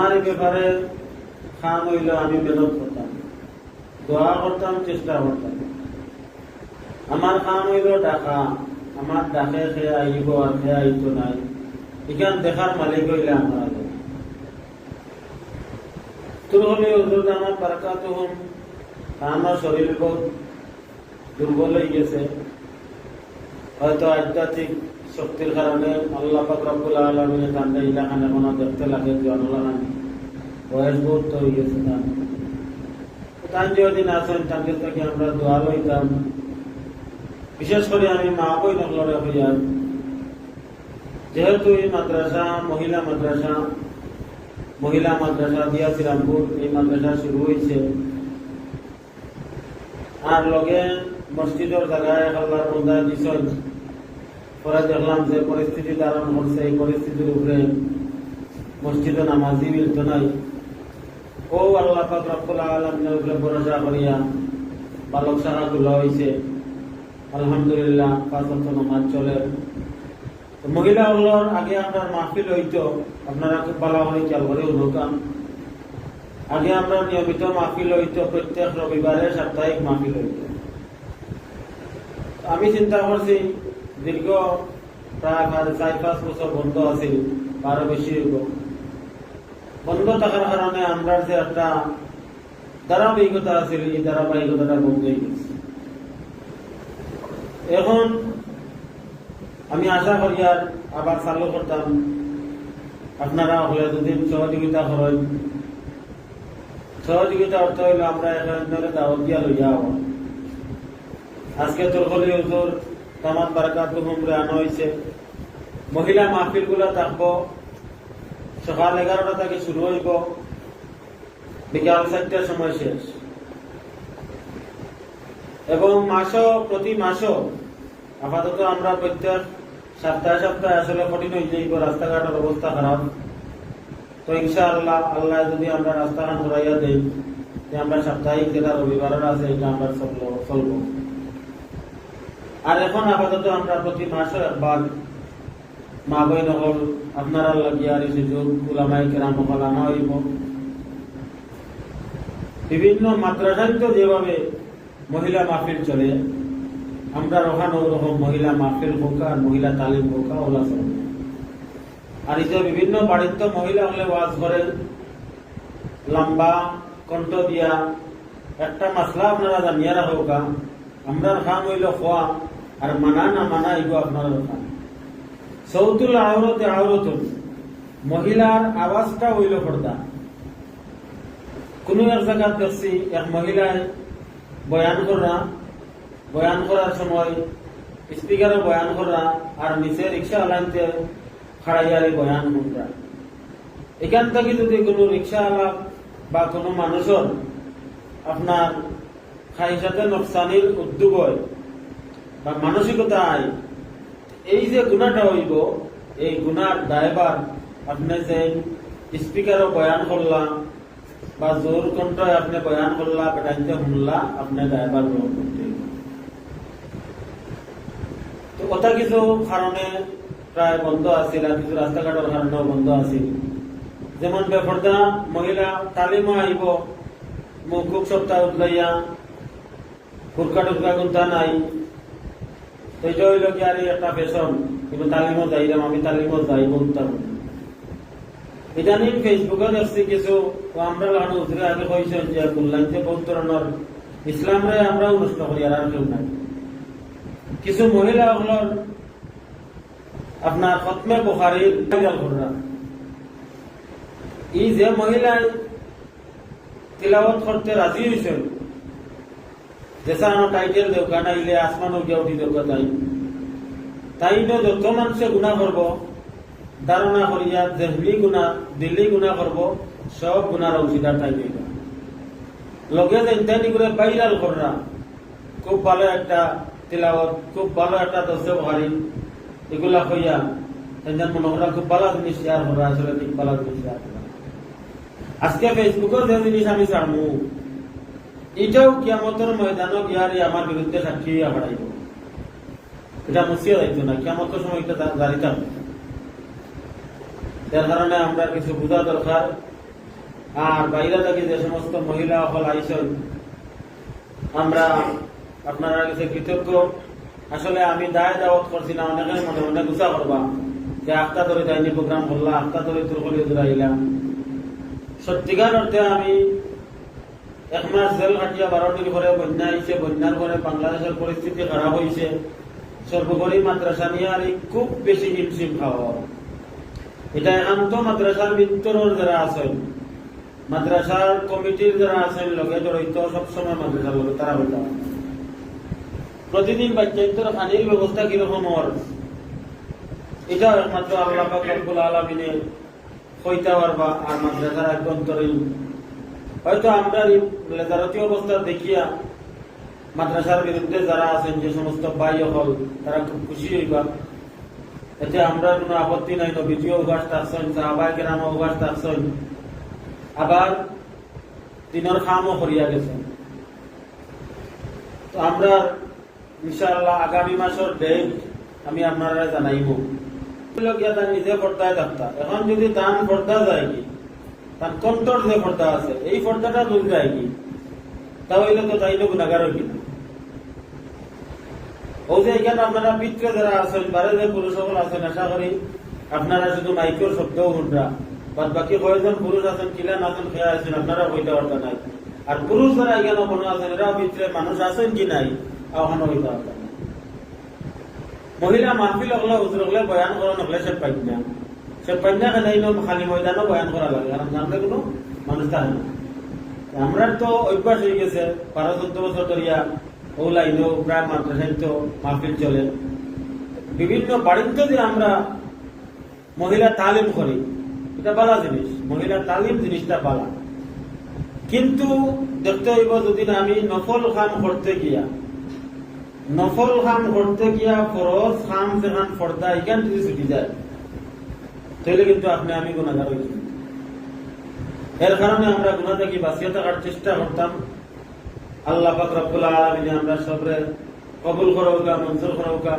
আমার ব্যাপারে খান হইল আমি মেহনত করতাম। দোয়া করতাম, চেষ্টা করতাম। আমার খান হইল ডাকা। আমার ডাকে খেয়ে আইব আর খেয়ে আইতো নাই। এখান দেখার মালিক হইলে আমার আলো তোর হলে হুজুর আমার বারাকাত হম আমার শরীর বহুত দুর্বল হয়ে গেছে। হয়তো আধ্যাত্মিক শক্তির কারণে আল্লাহ পাক আলমিনে কান্দে ইলাখানে কোনো দেখতে লাগে জনলা নামি। বয়স বহুত তো গেছে তার তান যেদিন আসেন তাকে থেকে আমরা দোয়া লইতাম বিশেষ করে আমি মা বই নকলরে হইয়ার যেহেতু এই মাদ্রাসা মহিলা মাদ্রাসা মহিলা মাদ্রাসা দিয়া শ্রীরামপুর এই মাদ্রাসা শুরু হয়েছে আর লগে মসজিদের জায়গায় আল্লাহর বন্ধা পরে দেখলাম যে পরিস্থিতি ধারণ করছে এই পরিস্থিতির উপরে মসজিদে নামাজি মিলত নাই। ও আল্লাহ রব্বুল উপরে ভরসা করিয়া বালক সাহা তোলা হয়েছে আলহামদুলিল্লাহ, পাঁচ নামাজ চলে। মহিলাগুলোর আগে আপনার মাহফিল হইতো, আপনারা খুব ভালো করে খেয়াল করে অনুকাম আগে আমরা নিয়মিত মাহফিল হইতো, প্রত্যেক রবিবারে সাপ্তাহিক মাহফিল হইতো। আমি চিন্তা করছি দীর্ঘ প্রায় পাঁচ- চার, পাঁচ বছর বন্ধ আছিল আরও বেশি বন্ধ থাকার কারণে আমরা যে একটা ধারাবাহিকতা আছিল, এই ধারাবাহিকতাটা বন্ধ হয়ে গেছে এখন আমি আশা করি আর আবার চালু করতাম। আপনারা হলে যদি সহযোগিতা করেন সহযোগিতা অর্থ হইল আমরা এখানে দাওয়াত দিয়া লইয়া আজকে তোরকলি হুজুর তামাম বারাকাত হুমরে আনা হয়েছে মহিলা মাহফিলগুলা থাকব। সকাল এগারোটা থেকে শুরু হইব। বিকাল চারটার সময় শেষ। এবং মাসও, প্রতি মাসও, আপাতত আমরা প্রত্যেক সপ্তাহে সপ্তাহে আসলে কঠিন হয়ে যাইব রাস্তাঘাটের অবস্থা খারাপ। তো ইনশাআল্লাহ, আল্লাহ যদি আমরা রাস্তাঘাট ঘুরাইয়া দেই, যে আমরা সাপ্তাহিক যেটা রবিবারের আছে, এটা আমরা চলবো চলবো। আর এখন আপাতত আমরা প্রতি মাসে একবার মা বই নকল আপনারা লাগিয়া আর সুযোগ উলামাই কেরাম আনা হইব। বিভিন্ন মাদ্রাসায় তো যেভাবে মহিলা মাহফিল চলে, আমরা ওখানে ওরকম মহিলা মাহফিল হোক আর মহিলা তালিম হোক ওলা চলবে আর এই যে বিভিন্ন বাড়ির তো মহিলা হলে ওয়াজ করে, লম্বা কণ্ঠ দিয়া, একটা মাসলা আপনারা জানিয়ে রাখোকা আমরা খাম হইল খোয়া, আর মানা না মানা এগো আপনারা খান। সৌতুল আওরতে আওরতুন, মহিলার আওয়াজটা হইল পর্দা কোন এক জায়গা দেখছি, এক মহিলায় বয়ান করা, বয়ান করার সময় স্পিকারে বয়ান করা আর নিচে রিক্সা আলাইতে খাড়াইয়ারি বয়ান করা। এখান থেকে যদি কোনো রিক্সা আলাপ বা কোনো মানুষের আপনার খাইসাতে নকশানির উদ্যোগ বা মানসিকতা আয় এই যে গুণাটা হইব, এই গুণার দায়বার আপনি যে স্পিকারও বয়ান করলা বা জোর কণ্ঠে আপনি বয়ান করলা বেটাইতে শুনলা, আপনি দায়বার গ্রহণ করতে তো কথা কিছু কারণে প্রায় বন্ধ আছিল আর কিছু রাস্তাঘাটের কারণেও বন্ধ আছিল। যেমন বেপর্দা মহিলা তালিমও আইব মৌকুব সপ্তাহ উঠলাইয়া ফুরকা টুরকা গুন্তা নাই। তো হইল কি আর একটা ফ্যাশন কিন্তু তালিমও যাইলাম আমি তালিমও যাই বলতাম। ইদানিং ফেসবুকে দেখছি কিছু আমরা লাগানো উঠলে আগে কইছেন যে যে বহুত ধরনের ইসলামরে আমরাও নষ্ট করি, আর কেউ নাই। কিছু মহিলা হলোর আপনার খতমে বুখারির করা এই যে মহিলায় তিলাওয়াত করতে রাজি হয়েছেন যেসানো টাইটেল দেওকা নাইলে আসমান উঠিয়া উঠি দেওকা তাই। তাই যত মানুষে গুণা করব ধারণা করিয়া দেহলি গুণা, দিল্লি গুণা করব সব গুণার অংশীদার তাই দেব লগে ইত্যাদি করে ভাইরাল করা খুব ভালো একটা তিলাওয়াত খুব ভালো একটা দশে ভারী এগুলা হইয়া তেমন মনে করা খুব ভালো জিনিস শেয়ার করা আসলে ঠিক ভালো জিনিস শেয়ার করা আজকে ফেসবুকের যে জিনিস আমি জানব এটাও কিয়ামতের ময়দানও গিয়ারে আমার বিরুদ্ধে সাক্ষী হইয়া এটা মুছিয়া যাইতো না, কিয়ামতের সময় এটা থাকবে এর কারণে আমরা কিছু বোঝা দরকার। আর বাইরে থেকে যে সমস্ত মহিলা সকল আইসন আমরা আপনারা কাছে কৃতজ্ঞ। আসলে আমি দায় দাওয়াত করছি না, অনেকে মনে মনে গুছা করবা যে আখতা ধরে যাইনি প্রোগ্রাম করলাম আখতা ধরে তোর কলে দূরাইলাম সত্যিকার অর্থে আমি এক মাস জেল বারো দিন করে বন্যা আইছে, বন্যার পরে বাংলাদেশের পরিস্থিতি খারাপ হয়েছে সর্বোপরি মাদ্রাসা নিয়ে আর খুব বেশি হিমশিম খাওয়া। এটা একান্ত মাদ্রাসার ভিতরের যারা আছেন, মাদ্রাসার কমিটির যারা আছেন, লগে জড়িত সবসময় মাদ্রাসার লগে তারা বলতে প্রতিদিন বাচ্চাদের পানির ব্যবস্থা কীরকম হওয়ার, এটা একমাত্র আল্লাহ রব্বুল আলামিনে কইতে পারবা আর মাদ্রাসার অভ্যন্তরীণ হয়তো আমরা এই লেজারতীয় অবস্থা দেখিয়া মাদ্রাসার বিরুদ্ধে যারা আছেন যে সমস্ত বাই হল তারা খুব খুশি হইবা। এতে আমরা কোনো আপত্তি নাই নবীজিও উবাস থাকছেন সাহাবাই কেরাম উবাস থাকছেন। আবার দিনের খামও করিয়া গেছেন। তো আমরা ইনশাআল্লাহ আগামী মাসের ডেট আমি আপনারা জানাইব। নিজে পর্দায় থাকতা। এখন যদি দান পর্দা যায় কি? তার কন্টর যে পর্দা আছে, এই পর্দাটা দুই যায় কি? তাহলে তো তাইলে গুণাগার কি ও যে এখানে আপনারা পিত্রে যারা আছেন, বারে যে পুরুষ সকল আছেন, আশা করি আপনারা শুধু মাইকের শব্দও শুনরা। বাদ বাকি কয়েকজন পুরুষ আছেন কিলান আছেন খেয়া আছেন, আপনারা হইতে পারতা নাই। আর পুরুষ যারা এখানে কোনো আছেন, এরাও পিত্রে মানুষ আছেন কি নাই ওখানে হইতে পারতা মহিলা মাহফিল হলে হুজুর হলে বয়ান করা নহলে সে পাই না। সে পাই না কেন এই খালি ময়দানও বয়ান করা লাগে। কারণ জানলে কোনো মানুষ না। আমরা তো অভ্যাস হয়ে গেছে। বারো, চোদ্দ বছর ধরিয়া ও লাইনেও প্রায় মাদ্রাসায় তো মাহফিল চলে। বিভিন্ন বাড়িতে যে আমরা মহিলা তালিম করি, এটা বালা জিনিস। মহিলা তালিম জিনিসটা বালা। কিন্তু দেখতে হইব যদি আমি নফল খাম করতে গিয়া। নফল খাম করতে গিয়া ফরজ খাম যেখান ফর্দা এখান যদি ছুটি যায়। তাহলে কিন্তু আপনি আমি গুণাগার হয়েছি এর কারণে আমরা গুণা থেকে বাঁচিয়ে থাকার চেষ্টা করতাম। আল্লাহ পাক রব্বুল আলমিনে আমরা সবরে কবুল করৌকা মঞ্জুর করৌকা